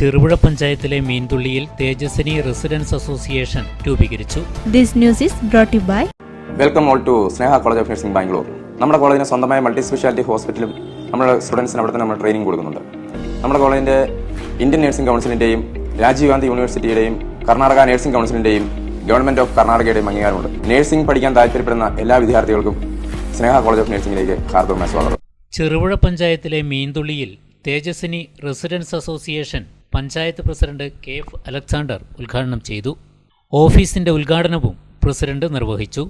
ചെറുപുഴ പഞ്ചായത്തിലെ മീൻതുള്ളിയിൽ Tejaswini residence association രൂപീകരിച്ചു. This news is brought to you by welcome all to Sneha college of nursing Bangalore നമ്മുടെ കോളേജിന് സ്വന്തമായ മൾട്ടി സ്പെഷ്യാലിറ്റി ഹോസ്പിറ്റലും നമ്മുടെ സ്റ്റുഡൻസിന് അവിടെ തന്നെ നമ്മൾ ട്രെയിനിങ് കൊടുക്കുന്നുണ്ട്. നമ്മുടെ കോളേജിന്റെ ഇന്ത്യൻ നഴ്സിംഗ് കൗൺസിലിന്റെയും രാജീവ് ഗാന്ധി യൂണിവേഴ്സിറ്റിയുടെയും കർണാടക നഴ്സിംഗ് കൗൺസിലിന്റെയും ഗവൺമെന്റ് ഓഫ് കർണാടകയുടെയും അംഗീകാരമുണ്ട്. നഴ്സിംഗ് പഠിക്കാൻ താല്പര്യപ്പെടുന്ന എല്ലാ വിദ്യാർത്ഥികൾക്കും സ്നേഹ കോളേജ് ഓഫ് നഴ്സിംഗിലേക്ക് ഹാർദവമായ സ്വാഗതം. ചെറുപുഴ പഞ്ചായത്തിലെ മീൻതുള്ളിയിൽ Tejaswini residence association panchayat president K F Alexander ഉദ്ഘാടനം ചെയ്തു. ഓഫീസിന്റെ ഉദ്ഘാടനവും പ്രസിഡന്റ് നിർവഹിച്ചു.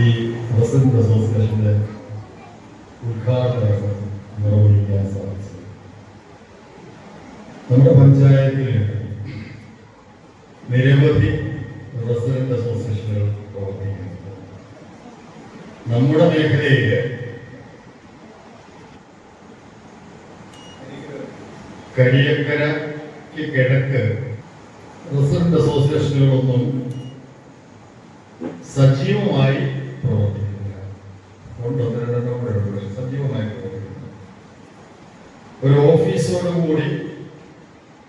ഈ പ്രസിഡന്റ് അസോസിയേഷന്റെ ഉദ്ഘാടനം നിർവഹിക്കാൻ സാധിച്ചത് നമ്മുടെ പഞ്ചായത്തിൽ നിരവധി റെസിഡന്റ് അസോസിയേഷനുകൾ പ്രവർത്തിക്കുന്നുണ്ട്. നമ്മുടെ മേഖലയിൽ കരിയക്കരയ്ക്ക് കിഴക്ക് റെസിഡന്റ് അസോസിയേഷനുകളൊന്നും സജീവമായി ഒരു ഓഫീസോടുകൂടി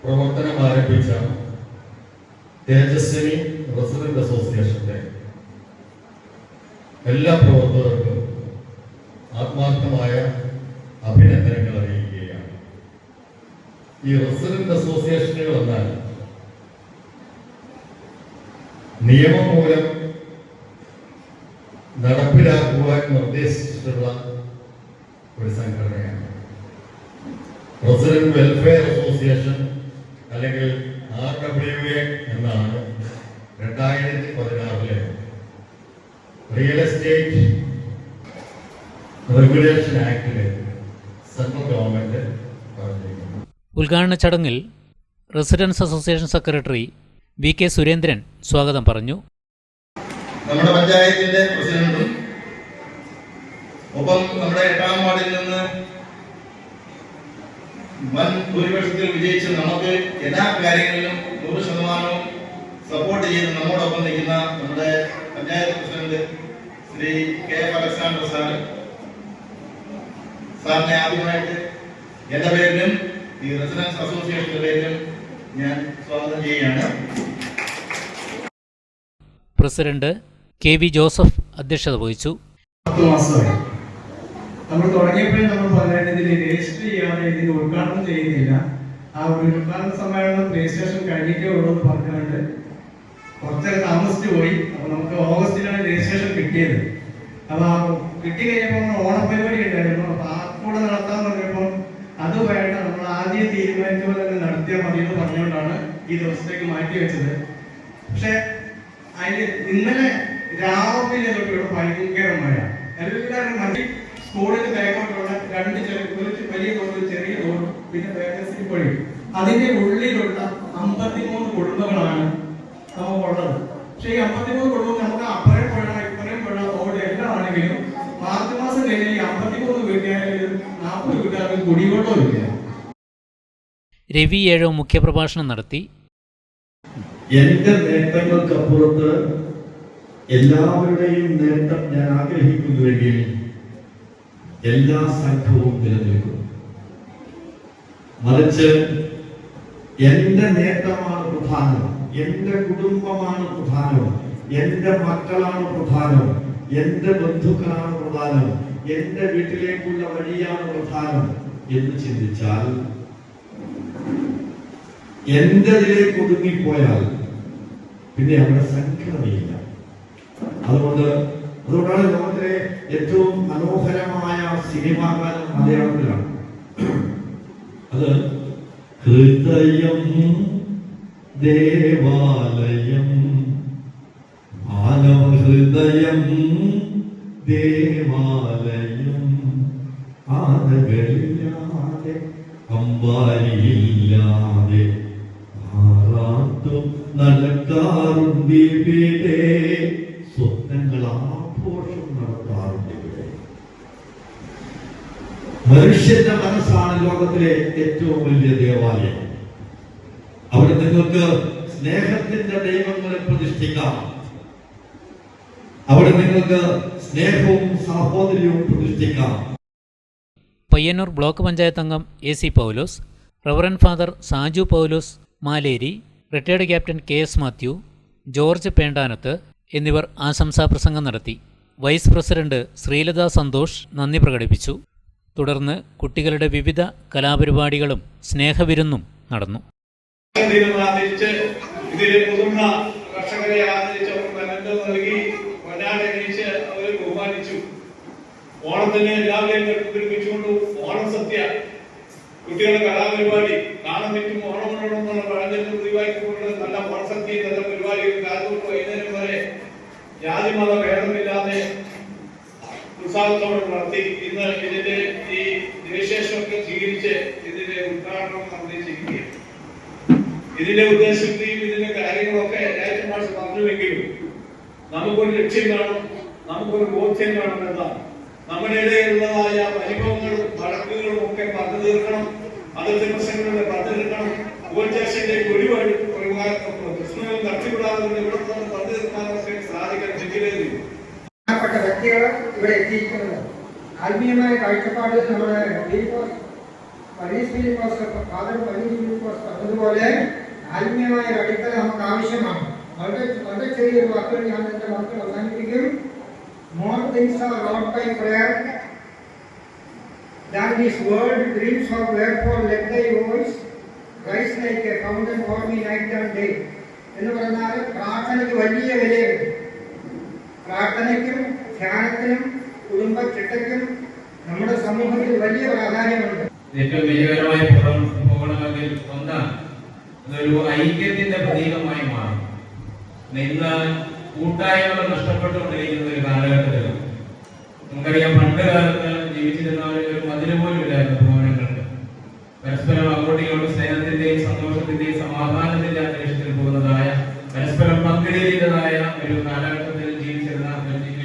പ്രവർത്തനം ആരംഭിച്ച തേജസ്വിനി റെസിഡന്റ് അസോസിയേഷന്റെ എല്ലാ പ്രവർത്തകർക്കും ആത്മാർത്ഥമായ അഭിനന്ദനങ്ങൾ അറിയിക്കുകയാണ്. ഈ റെസിഡന്റ് അസോസിയേഷനുകൾ എന്നാൽ നിയമം മൂലം നടപ്പിലാക്കുവാൻ നിർദ്ദേശിച്ചിട്ടുള്ള ഒരു സംഘടനയാണ്. പ്രസിഡന്റ് വെൽഫെയർ അസോസിയേഷൻ അല്ലെങ്കിൽ ആർ ഡബ്ല്യു എ എന്നാണ് രണ്ടായിരത്തി പതിനാറിലെ റിയൽ എസ്റ്റേറ്റ് റെഗുലേഷൻ ആക്ടിലെ സെൻട്രൽ ഗവൺമെന്റ് ഉദ്ഘാടന ചടങ്ങിൽ residence association secretary V K Surendran സ്വാഗതം പറഞ്ഞു. നമ്മുടെ പഞ്ചായത്തിന്റെ പ്രസിഡന്റും ഒപ്പം നമ്മുടെ എട്ടാം വാർഡിൽ നിന്ന് വൻ ഭൂരിപക്ഷത്തിൽ വിജയിച്ച് നമുക്ക് എല്ലാ കാര്യങ്ങളിലും നൂറ് ശതമാനവും സപ്പോർട്ട് ചെയ്ത് നമ്മോടൊപ്പം നിൽക്കുന്ന നമ്മുടെ panchayat president Shri K F Alexander sir സാറിനെ ആദ്യമായിട്ട് എന്റെ പേരിലും ഈ റെസിഡൻസ് അസോസിയേഷന്റെ പേരിലും ഞാൻ സ്വാഗതം ചെയ്യുകയാണ്. പ്രസിഡന്റ് കെ വി ജോസഫ് അധ്യക്ഷത വഹിച്ചു. നമ്മൾ നമ്മൾ രജിസ്റ്റർ ഇതിന് ആ ഒരു രജിസ്ട്രേഷൻ കഴിഞ്ഞിട്ടേ ഉള്ളൂ പോയി. ഓഗസ്റ്റിലാണ് രജിസ്ട്രേഷൻ കിട്ടിയത്. ഓണപരിപാടി അത് വേണ്ട നമ്മൾ ആദ്യം തീരുമാനിച്ച തന്നെ നടത്തിയാൽ മതി എന്ന് പറഞ്ഞുകൊണ്ടാണ് ഈ ദിവസത്തേക്ക് മാറ്റി വെച്ചത്. പക്ഷെ അതിൽ ഇന്നലെ രാവിലെ തൊട്ട് ഇവിടെ ഭയങ്കര മഴ എല്ലാവരും മതി. സ്കൂളിന് ബാക്കോട്ടുള്ള രണ്ട് ചെറിയ ഒരു വലിയ തോട് ചെറിയ തോടും പിന്നെ വേഗസിൽ പൊഴി അതിന്റെ ഉള്ളിലുള്ള അമ്പത്തിമൂന്ന് കുടുംബങ്ങളാണ് നമുക്കുള്ളത് പക്ഷെ ഈ അമ്പത്തിമൂന്ന് കുടുംബം നമുക്ക് അപ്പുറം പുഴ ഇപ്പുറം പുഴ തോട് എല്ലാം ആണെങ്കിലും മാർച്ച് മാസം കഴിഞ്ഞാൽ ഈ അമ്പത്തിമൂന്ന് വീട്ടുകാരിലും നാൽപ്പത് വീട്ടുകാർക്ക് കുടിവെള്ളമില്ല രവി ഏഴോ മുഖ്യപ്രഭാഷണം നടത്തി. എന്റെ നേട്ടങ്ങൾക്കപ്പുറത്ത് എല്ലാവരുടെയും നേട്ടം ഞാൻ ആഗ്രഹിക്കുന്നുവെങ്കിൽ എല്ലാ സംഘവും നിലനിൽക്കും. മറിച്ച് എന്റെ നേട്ടമാണ് പ്രധാനം എന്റെ കുടുംബമാണ് പ്രധാനം എന്റെ മക്കളാണ് പ്രധാനം എന്റെ ബന്ധുക്കളാണ് പ്രധാനം എന്റെ വീട്ടിലേക്കുള്ള വഴിയാണ് പ്രധാനം എന്ന് ചിന്തിച്ചാൽ എന്റതിലേക്ക് ഒതുങ്ങിപ്പോയാൽ പിന്നെ അവിടെ സംഘടനയില്ല. അതുകൊണ്ട് അതുകൊണ്ടാണ് ലോകത്തിലെ ഏറ്റവും മനോഹരമായ സിനിമാ ഗാനം മലയാളത്തിലാണ്. അത് ഹൃദയം ദേവാലയം ഹൃദയം ദേവാലയം ആനകളില്ലാതെ അമ്പാരിയില്ലാതെ നടക്കാറുണ്ട് ഇവിടെ ആഘോഷം നടത്താറുണ്ട് ഇവിടെ. മനുഷ്യന്റെ മനസ്സാണ് ലോകത്തിലെ ഏറ്റവും വലിയ ദേവാലയം. അവിടെ നിങ്ങൾക്ക് സ്നേഹത്തിന്റെ ദൈവങ്ങളെ പ്രതിഷ്ഠിക്കാം. അവിടെ നിങ്ങൾക്ക് സ്നേഹവും സഹോദര്യവും പ്രതിഷ്ഠിക്കാം. പയ്യന്നൂർ ബ്ലോക്ക് പഞ്ചായത്ത് അംഗം A C Paulose reverend father Saju Paulose Maleri retired captain K S Mathew George Pendanath എന്നിവർ ആശംസാ പ്രസംഗം നടത്തി. വൈസ് പ്രസിഡന്റ് ശ്രീലത സന്തോഷ് നന്ദി പ്രകടിപ്പിച്ചു. തുടർന്ന് കുട്ടികളുടെ വിവിധ കലാപരിപാടികളും സ്നേഹവിരുന്നും നടന്നു. ഓണത്തിന് എല്ലാവരെയും കെട്ടിപ്പിടിപ്പിച്ചുകൊണ്ട് ഓണം സദ്യ. കുട്ടികളുടെ കലാപരിപാടി നാളെ തെറ്റും ഓണം എന്നുള്ള പഴഞ്ചൊല്ല് ഒഴിവാക്കിക്കൊണ്ട് നല്ല ഓണസദ്യ നല്ല പരിപാടികൾ കാലത്തോട്ട് വൈകുന്നേരം വരെ ജാതി മത ഭേദമില്ലാതെ ഉത്സാഹത്തോടെ നടത്തി ഇന്ന് ഇതിന്റെ ഈ ദിനശേഷമൊക്കെ സ്വീകരിച്ച് ഇതിന്റെ ഉദ്ഘാടനം നടത്തിച്ചിരിക്കുകയാണ് ഇതിന്റെ ഉദ്ദേശത്തെയും ഇതിന്റെ കാര്യങ്ങളൊക്കെ രാജ്യ ഭാഷ പറഞ്ഞുവെങ്കിലും നമുക്കൊരു ലക്ഷ്യം കാണും നമുക്കൊരു ബോധ്യം കാണും എന്നാണ് നമ്മുടെ ഇടയിലുള്ളതായ പരിഭവങ്ങളും വഴക്കുകളും ഒക്കെ പറഞ്ഞു തീർക്കണം അതിർത്തി പ്രശ്നങ്ങളുടെ പറഞ്ഞു തീർക്കണം ഒരു ഒഴിവായി പ്രശ്നങ്ങൾ തട്ടിവിടാതെ ഇവിടെ എത്തിയിരിക്കുന്നത് ആത്മീയമായ കാഴ്ചപ്പാട് നമ്മുടെ ഫിലിപ്പോസ് പരീസ് ഫിലിപ്പോസ് ഫാദർ പരീസ് ഫിലിപ്പോസ് പറഞ്ഞതുപോലെ ആത്മീയമായ ഒരു അടിത്തറ നമുക്ക് ആവശ്യമാണ് വളരെ വളരെ ചെറിയൊരു വാക്കുകൾ ഞാൻ എൻ്റെ വാക്കുകൾ അവസാനിപ്പിക്കും more things are wrought by prayer Than this world dreams of wherefore let thy voice rise like a fountain for me night and day എന്ന് പറഞ്ഞാൽ പ്രാർത്ഥനയ്ക്ക് വലിയ വിലയുണ്ട് പ്രാർത്ഥനയ്ക്കും ധ്യാനത്തിനും കുടുംബ ചിട്ടയ്ക്കും നമ്മുടെ സമൂഹത്തിൽ വലിയ പ്രാധാന്യമുണ്ട്. ഏറ്റവും വിജയകരമായ പോകണമെങ്കിൽ ഒന്നാണ്. അതൊരു ഐക്യത്തിന്റെ പ്രതീകമായി മാറും. ഇന്ന് കൂട്ടായ്മകൾ നഷ്ടപ്പെട്ടുകൊണ്ടിരിക്കുന്ന ഒരു കാലഘട്ടത്തിൽ നമുക്കറിയാം പണ്ട് കാലത്ത് ജീവിച്ചിരുന്നവരിൽ ഒരു പോലും ഇല്ലായിരുന്നു ഭവനങ്ങൾക്ക് പരസ്പരം അങ്ങോട്ടും സ്നേഹത്തിന്റെയും സന്തോഷത്തിന്റെയും സമാധാനത്തിന്റെ അന്തരീക്ഷത്തിൽ പോകുന്നതായ പരസ്പരം പങ്കിടേണ്ടതായ ഒരു ജീവിച്ചിരുന്ന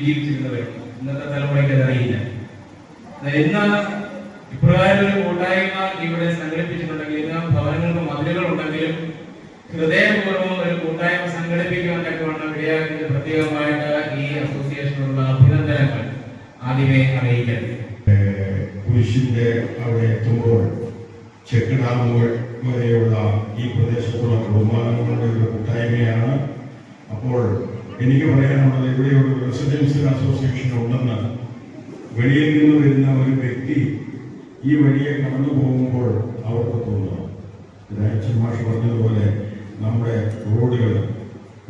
ജീവിച്ചിരുന്നവരും ഇന്നത്തെ തലമുറയ്ക്ക് അതറിയില്ല. എന്നാണ് ഇപ്രകാരം ഒരു കൂട്ടായ്മ ഇവിടെ സംഘടിപ്പിച്ചിട്ടുണ്ടെങ്കിൽ ഇന്ന് ഭവനങ്ങൾക്ക് മതിലുകൾ ഉണ്ടെങ്കിലും ഹൃദയപൂർവം ഒരു കൂട്ടായ്മ സംഘടിപ്പിക്കുവാൻ തക്കവണ്ണം ഇടയാക്കിയത് പ്രത്യേകമായിട്ട് ഈ അസോസിയേഷനുള്ള അഭിനന്ദനങ്ങൾ ആദ്യമേ അറിയിക്കട്ടെ കുരിശിന്റെ അവിടെ എത്തുമ്പോൾ ചെക്ക് ഡാമുകൾ വരെയുള്ള ഈ പ്രദേശത്തുള്ള കുടുംബാംഗങ്ങളുടെ ഒരു കൂട്ടായ്മയാണ്. അപ്പോൾ എനിക്ക് പറയാനുള്ളത് ഇവിടെ ഒരു റെസിഡൻഷ്യൽ അസോസിയേഷൻ ഉണ്ടെന്ന് വെളിയിൽ നിന്ന് വരുന്ന ഒരു വ്യക്തി ഈ വഴിയെ കടന്നു പോകുമ്പോൾ അവർക്ക് തോന്നുന്നു. രാജൻ മാഷ് പറഞ്ഞതുപോലെ നമ്മുടെ റോഡുകൾ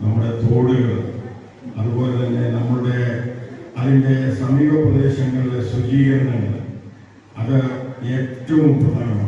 നമ്മുടെ തോടുകൾ അതുപോലെ തന്നെ നമ്മുടെ അതിന്റെ സമീപ പ്രദേശങ്ങളിലെ ശുചീകരണങ്ങൾ അത് ഏറ്റവും പ്രധാനമാണ്.